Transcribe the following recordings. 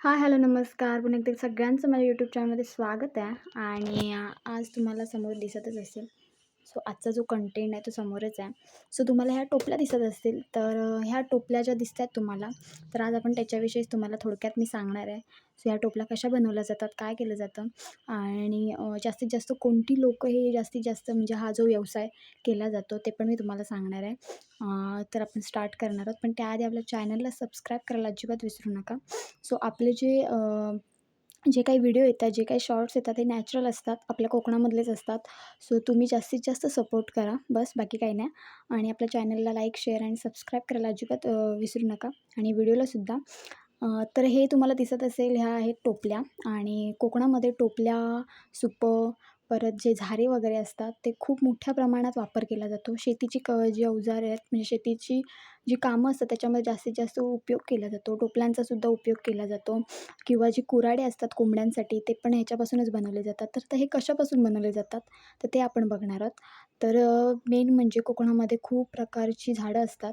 Hi hello नमस्कार. पुन्हा एकदा सगळ्यांचं माझ्या यूट्यूब चॅनलमध्ये स्वागत आहे. आणि आज तुम्हाला समोर दिसतच असेल सो आजचा जो कंटेंट आहे तो समोरच आहे. सो तुम्हाला ह्या टोपल्या दिसत असतील तर ह्या टोपल्या ज्या दिसत आहेत तुम्हाला तर आज आपण त्याच्याविषयीच तुम्हाला थोडक्यात मी सांगणार आहे. सो ह्या टोपल्या कशा बनवल्या जातात काय केलं जातं आणि जास्तीत जास्त कोणती लोकं हे जास्तीत जास्त म्हणजे हा जो व्यवसाय केला जातो ते पण मी तुम्हाला सांगणार आहे. तर आपण स्टार्ट करणार आहोत. पण त्याआधी आपल्या चॅनलला सबस्क्राईब करायला अजिबात विसरू नका. सो आपले जे जे काही व्हिडिओ येतात जे काही शॉर्ट्स येतात ते नॅचरल असतात आपल्या कोकणामधलेच असतात. सो तुम्ही जास्तीत जास्त सपोर्ट करा. बस बाकी काही नाही. आणि आपल्या चॅनलला लाईक शेअर आणि सबस्क्राईब करायला अजिबात विसरू नका. आणि व्हिडिओलासुद्धा तर हे तुम्हाला दिसत असेल ह्या आहेत टोपल्या. आणि कोकणामध्ये टोपल्या सुपं परत जे झारे वगैरे असतात ते खूप मोठ्या प्रमाणात वापर केला जातो. शेतीची क जी अवजारे आहेत म्हणजे शेतीची जी कामं असतात त्याच्यामध्ये जास्तीत जास्त उपयोग केला जातो. टोपल्यांचासुद्धा उपयोग केला जातो. किंवा जी कुऱ्हाडे असतात कोंबड्यांसाठी ते पण ह्याच्यापासूनच बनवले जातात. तर हे कशापासून बनवले जातात? तर ते आपण बघणार आहोत. तर मेन म्हणजे कोकणामध्ये खूप प्रकारची झाडं असतात.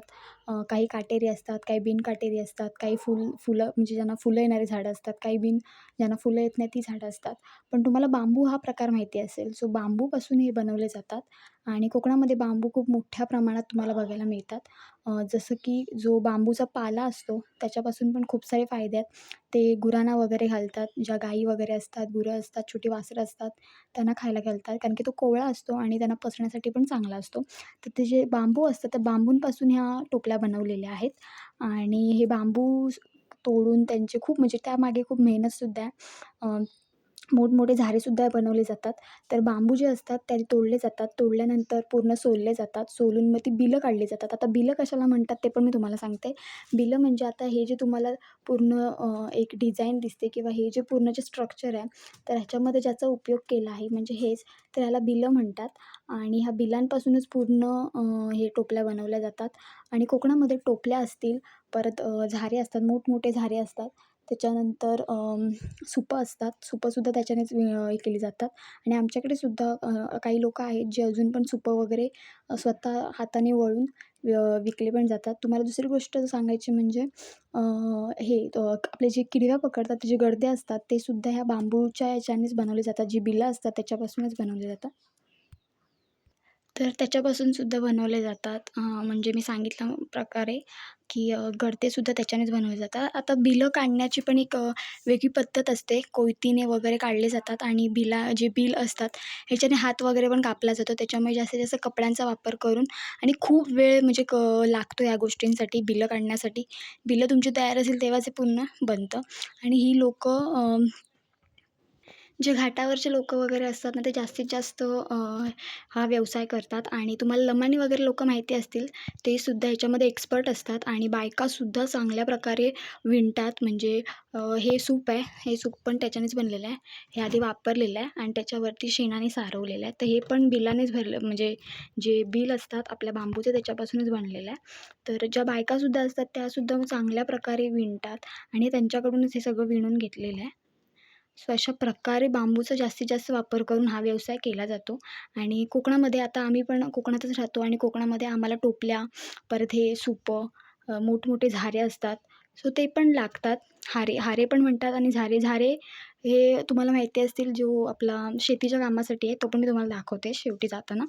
काही काटेरी असतात काही बिनकाटेरी असतात काही फुल फुलं म्हणजे ज्यांना फुलं येणारी झाडं असतात काही बिन ज्यांना फुलं येत नाही ती झाडं असतात. पण तुम्हाला बांबू हा प्रकार माहिती असेल. सो बांबूपासून हे बनवले जातात. आणि कोकणामध्ये बांबू खूप मोठ्या प्रमाणात तुम्हाला बघायला मिळतात. जसं की जो बांबूचा पाला असतो त्याच्यापासून पण खूप सारे फायदे आहेत. ते गुरांना वगैरे घालतात ज्या गाई वगैरे असतात गुरं असतात छोटी वासरं असतात त्यांना खायला घालतात. कारण की तो कोवळा असतो आणि त्यांना पचण्यासाठी पण चांगला असतो. तर ते जे बांबू असतात त्या बांबूंपासून ह्या टोपल्या बनवलेल्या आहेत. आणि हे बांबू तोडून त्यांचे खूप म्हणजे त्यामागे खूप मेहनतसुद्धा आहे. मोठमोठे झारेसुद्धा बनवले जातात. तर बांबू जे असतात ते तोडले जातात. तोडल्यानंतर पूर्ण सोलले जातात. सोलून मग ती बिलं काढली जातात. आता बिलं कशाला म्हणतात ते पण मी तुम्हाला सांगते. बिलं म्हणजे आता हे जे तुम्हाला पूर्ण एक डिझाईन दिसते किंवा हे जे पूर्ण जे स्ट्रक्चर आहे तर ह्याच्यामध्ये ज्याचा उपयोग केला आहे म्हणजे हेच तर ह्याला बिलं म्हणतात. आणि ह्या बिलांपासूनच पूर्ण हे टोपल्या बनवल्या जातात. आणि कोकणामध्ये टोपल्या असतील परत झारे असतात मोठमोठे झारे असतात त्याच्यानंतर सुपं असतात. सुपंसुद्धा त्याच्यानेच हे केली जातात. आणि आमच्याकडे सुद्धा काही लोकं आहेत जे अजून पण सुपं वगैरे स्वतः हाताने वळून विकले पण जातात. तुम्हाला दुसरी गोष्ट सांगायची म्हणजे हे आपले जे किडव्या पकडतात जे गडदे असतात ते सुद्धा ह्या बांबूच्या याच्यानेच बनवले जातात. जी बिलं असतात त्याच्यापासूनच बनवले जातात. तर त्याच्यापासून सुद्धा बनवले जातात. म्हणजे मी सांगितल्या प्रकारे की गडतेसुद्धा त्याच्यानेच बनवले जातात. आता बिलं काढण्याची पण एक वेगळी पद्धत असते. कोयतीने वगैरे काढले जातात आणि बिला जे बिल असतात ह्याच्याने हात वगैरे पण कापला जातो. त्याच्यामुळे जास्तीत जास्त कपड्यांचा वापर करून आणि खूप वेळ म्हणजे क लागतो या गोष्टींसाठी बिलं काढण्यासाठी. बिलं तुमची तयार असेल तेव्हाच हे पूर्ण बनतं. आणि ही लोकं जे घाटावरचे लोक वगैरे असतात ना ते जास्तीत जास्त हा व्यवसाय करतात. आणि तुम्हाला लमाणी वगैरे लोकं माहिती असतील ते सुद्धा ह्याच्यामध्ये एक्सपर्ट असतात. आणि बायकासुद्धा चांगल्या प्रकारे विणतात. म्हणजे हे सूप आहे. हे सूप पण त्याच्यानेच बनलेलं आहे. हे आधी वापरलेलं आहे आणि त्याच्यावरती शेणाने सारवलेलं आहे. तर हे पण बिलानेच भरलं म्हणजे जे बिल असतात आपल्या बांबूचे त्याच्यापासूनच बनलेलं आहे. तर ज्या बायकासुद्धा असतात त्यासुद्धा चांगल्या प्रकारे विणतात. आणि त्यांच्याकडूनच हे सगळं विणून घेतलेलं आहे. सो अशा प्रकारे बांबूचा जास्तीत जास्त वापर करून हा व्यवसाय केला जातो. आणि कोकणामध्ये आता आम्ही पण कोकणातच राहतो आणि कोकणामध्ये आम्हाला टोपल्या परत हे सुपं मोठमोठे झारे असतात. सो ते पण लागतात. हारे हारे पण म्हणतात आणि झारे झारे हे तुम्हाला माहिती असतील जो आपला शेतीच्या कामासाठी आहे तो पण मी तुम्हाला दाखवते शेवटी जाताना.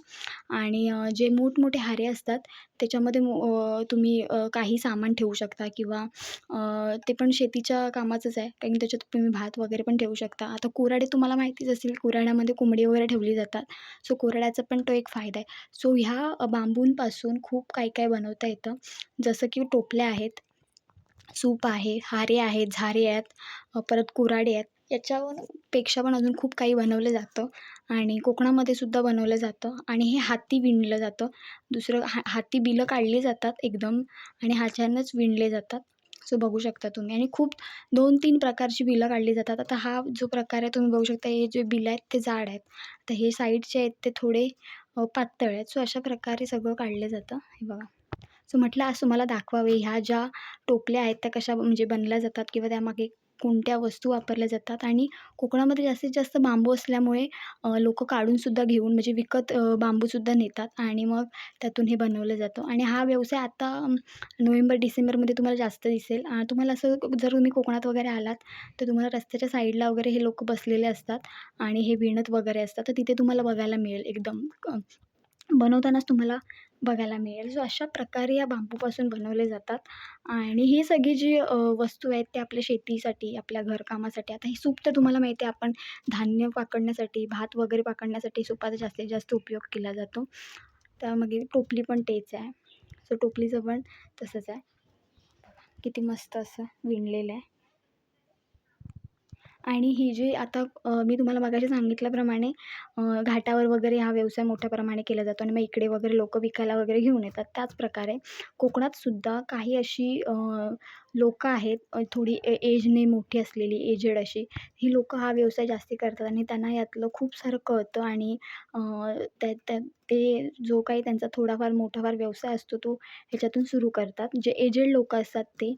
आणि जे मोठमोठे हारे असतात त्याच्यामध्ये मो तुम्ही काही सामान ठेवू शकता किंवा ते पण शेतीच्या कामाचंच आहे कारण त्याच्यात तुम्ही भात वगैरे पण ठेवू शकता. आता कुऱ्हाडे तुम्हाला माहितीच असतील कुऱ्हाड्यामध्ये कोंबडी वगैरे ठेवली जातात. सो कुऱ्हाड्याचा पण तो एक फायदा आहे. सो ह्या बांबूंपासून खूप काही काय बनवता येतं. जसं की टोपल्या आहेत सूप आहे हारे आहेत झारे आहेत परत कुऱ्हाडी आहेत. याच्यावर पेक्षा पण अजून खूप काही बनवलं जातं आणि कोकणामध्ये सुद्धा बनवलं जातं आणि हे हाती विणलं जातं. दुसरं हा हाती बिलं काढली जातात एकदम आणि ह्याच्यानंच विणले जातात. सो बघू शकता तुम्ही. आणि खूप दोन तीन प्रकारची बिलं काढली जातात. आता हा जो प्रकार आहे तुम्ही बघू शकता हे जे बिलं आहेत ते जाड आहेत. तर हे साईडचे आहेत ते थोडे पातळ आहेत. सो अशा प्रकारे सगळं काढलं जातं. हे बघा. सो म्हटलं आज तुम्हाला दाखवावे ह्या ज्या टोपल्या आहेत त्या कशा म्हणजे बनल्या जातात किंवा त्यामागे कोणत्या वस्तू वापरल्या जातात? आणि कोकणामध्ये जास्तीत जास्त बांबू असल्यामुळे लोक काढूनसुद्धा घेऊन म्हणजे विकत बांबूसुद्धा नेतात आणि मग त्यातून हे बनवलं जातं. आणि हा व्यवसाय आता नोव्हेंबर डिसेंबरमध्ये तुम्हाला जास्त दिसेल. तुम्हाला असं जर तुम्ही कोकणात वगैरे आलात तर तुम्हाला रस्त्याच्या साईडला वगैरे हे लोक बसलेले असतात आणि हे विणत वगैरे असतात. तर तिथे तुम्हाला बघायला मिळेल एकदम. बनवतानाच तुम्हाला बघायला मिळेल. सो अशा प्रकारे या बांबूपासून बनवले जातात. आणि ही सगळी जी वस्तू आहेत ते आपल्या शेतीसाठी आपल्या घरकामासाठी. आता हे सूप तर तुम्हाला माहिती आहे आपण धान्य पाकडण्यासाठी भात वगैरे पाकडण्यासाठी सुपाचा जास्तीत जास्त उपयोग केला जातो. त्यामागे टोपली पण तेच आहे. सो टोपलीचं पण तसंच आहे. किती मस्त असं विणलेलं आहे. आणि ही जी आता मी तुम्हाला मगाशी सांगितल्याप्रमाणे घाटावर वगैरे हा व्यवसाय मोठ्या प्रमाणे केला जातो आणि मग इकडे वगैरे लोक विकायला वगैरे घेऊन येतात. त्याचप्रकारे कोकणातसुद्धा काही अशी लोकं आहेत थोडी ए एजने मोठी असलेली एजेड अशी ही लोकं हा व्यवसाय जास्ती करतात आणि त्यांना यातलं खूप सारं कळतं आणि त्या त्या ते जो काही त्यांचा थोडाफार मोठाफार व्यवसाय असतो तो ह्याच्यातून सुरू करतात. जे एजेड लोक असतात ते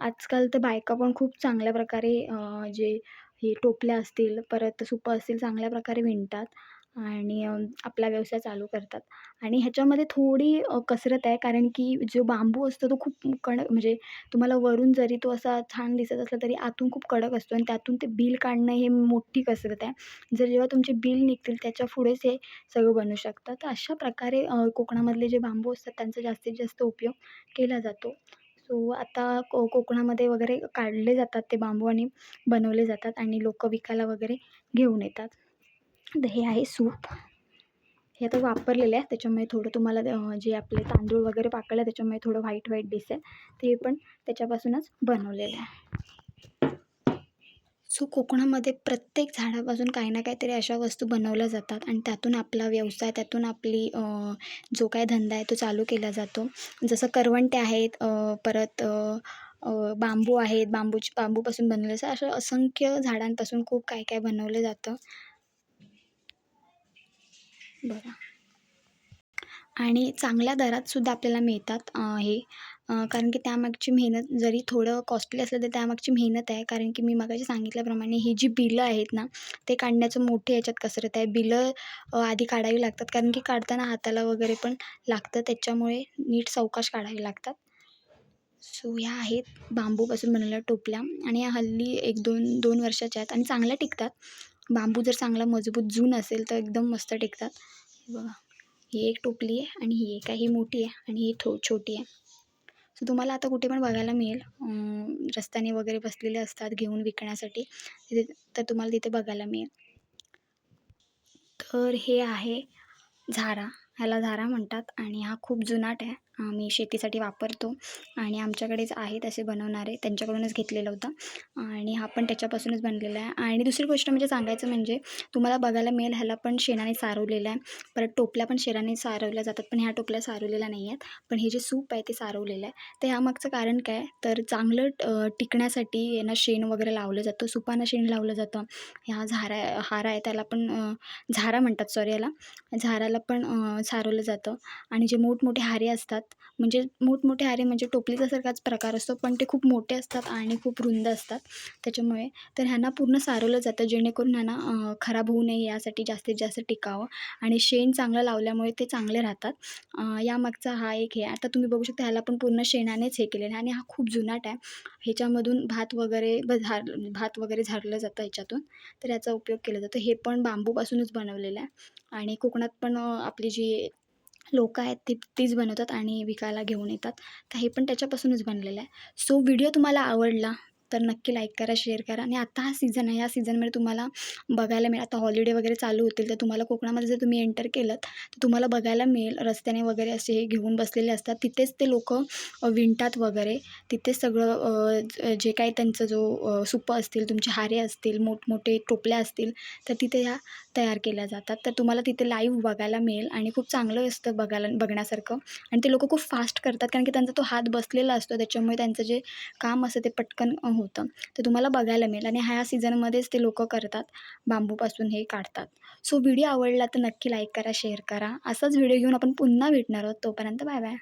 आजकाल तर बायका पण खूप चांगल्या प्रकारे जे हे टोपल्या असतील परत सुपं असतील चांगल्या प्रकारे विणतात. आणि आपला व्यवसाय चालू करतात. आणि ह्याच्यामध्ये थोडी कसरत आहे. कारण की जो बांबू असतो तो खूप कडक म्हणजे तुम्हाला वरून जरी तो असा छान दिसत असला तरी आतून खूप कडक असतो आणि त्यातून ते बिल काढणं हे मोठी कसरत आहे. जर जेव्हा तुमचे बिल निघतील त्याच्या पुढेच हे सगळं बनू शकतं. तर अशा प्रकारे कोकणामधले जे बांबू असतात त्यांचा जास्तीत जास्त उपयोग केला जातो. सो आता को कोकणामध्ये वगैरे काढले जातात ते बांबू आणि बनवले जातात आणि लोकं विकायला वगैरे घेऊन येतात. हे आहे सूप. हे आता वापरलेलं आहे त्याच्यामुळे थोडं तुम्हाला जे आपले तांदूळ वगैरे पाकळले त्याच्यामुळे थोडं व्हाईट व्हाईट दिसेल. ते पण त्याच्यापासूनच बनवलेलं आहे. सो कोकणामध्ये प्रत्येक झाडापासून काही ना काहीतरी अशा वस्तू बनवल्या जातात आणि त्यातून आपला व्यवसाय त्यातून आपली जो काय धंदा आहे तो चालू केला जातो. जसं करवंटे आहेत परत बांबू आहेत बांबूची बांबूपासून बनवलं जातं असं असंख्य झाडांपासून खूप काय काय बनवलं जातं. बरं. आणि चांगल्या दरातसुद्धा आपल्याला मिळतात हे. कारण की त्यामागची मेहनत जरी थोडं कॉस्टली असलं तर त्यामागची मेहनत आहे. कारण की मी मगाशी सांगितल्याप्रमाणे ही जी बिलं आहेत ना ते काढण्याचं मोठे याच्यात कसरत आहे. बिलं आधी काढावी लागतात. कारण की काढताना हाताला वगैरे पण लागतं. त्याच्यामुळे नीट सावकाश काढावी लागतात. सो ह्या आहेत बांबूपासून बनवलेल्या टोपल्या. आणि या हल्ली एक दोन दोन वर्षाच्या आहेत. आणि चांगल्या टिकतात. बांबू जर चांगला मजबूत जून असेल तर एकदम मस्त टेकतात. बघा. ही एक टोपली आहे आणि ही एक आहे ही मोठी आहे आणि ही थो छोटी आहे. सो तुम्हाला आता कुठे पण बघायला मिळेल. रस्त्याने वगैरे बसलेले असतात घेऊन विकण्यासाठी. तिथे तर तुम्हाला तिथे बघायला मिळेल. तर हे आहे झारा. ह्याला झारा म्हणतात आणि हा खूप जुनाट आहे. आम्ही शेतीसाठी वापरतो आणि आमच्याकडेच आहेत असे बनवणारे. त्यांच्याकडूनच घेतलेलं होतं. आणि हा पण त्याच्यापासूनच बनलेला आहे. आणि दुसरी गोष्ट म्हणजे सांगायचं म्हणजे तुम्हाला बघायला मिळेल ह्याला पण शेणाने सारवलेलं आहे. परत टोपल्या पण शेणाने सारवल्या जातात पण ह्या टोपल्या सारवलेल्या नाही आहेत. पण हे जे सूप आहे ते सारवलेलं आहे. तर ह्यामागचं कारण काय? तर चांगलं टिकण्यासाठी यांना शेण वगैरे लावलं जातं. सुपांना शेण लावलं जातं. ह्या झारा हारा आहे त्याला पण झारा म्हणतात सॉरी याला. झाराला पण सारवलं जातं. आणि जे मोठमोठे हारे असतात म्हणजे मोठमोठे हारे म्हणजे टोपलीचा सारखाच प्रकार असतो पण ते खूप मोठे असतात आणि खूप रुंद असतात. त्याच्यामुळे तर ह्यांना पूर्ण सारवलं जातं जेणेकरून ह्यांना खराब होऊ नये यासाठी जास्तीत जास्त टिकावं आणि शेण चांगलं लावल्यामुळे ते चांगले राहतात. यामागचा हा एक हे. आता तुम्ही बघू शकता ह्याला पण पूर्ण शेणानेच हे केलेलं आहे आणि हा खूप जुनाट आहे. ह्याच्यामधून भात वगैरे ब झार भात वगैरे झाडलं जातं ह्याच्यातून. तर याचा उपयोग केला जातो. हे पण बांबूपासूनच बनवलेलं आहे. आणि कोकणात पण आपली जी लोकं आहेत ती तीच बनवतात आणि विकायला घेऊन येतात. तर हे पण त्याच्यापासूनच बनलेलं आहे. सो व्हिडिओ तुम्हाला आवडला तर नक्की लाईक करा शेअर करा. आणि आता हा सीझन आहे. या सीझनमध्ये तुम्हाला बघायला मिळेल. आता हॉलिडे वगैरे चालू होतील तर तुम्हाला कोकणामध्ये जर तुम्ही एंटर केलं तर तुम्हाला बघायला मिळेल. रस्त्याने वगैरे असे हे घेऊन बसलेले असतात. तिथेच ते लोक विणतात वगैरे. तिथेच सगळं जे काही त्यांचं जो सुपं असतील तुमचे हारे असतील मोठमोठे टोपल्या असतील तर तिथे ह्या तयार केल्या जातात. तर तुम्हाला तिथे लाईव्ह बघायला मिळेल आणि खूप चांगलं असतं बघायला बघण्यासारखं. आणि ते लोक खूप फास्ट करतात कारण की त्यांचा तो हात बसलेला असतो. त्याच्यामुळे त्यांचं जे काम असतं ते पटकन होतं. तर तुम्हाला बघायला मिळेल आणि ह्या सीझनमध्येच ते लोकं करतात. बांबूपासून हे काढतात. सो व्हिडिओ आवडला तर नक्की लाईक करा शेअर करा. असाच व्हिडिओ घेऊन आपण पुन्हा भेटणार आहोत. तोपर्यंत बाय बाय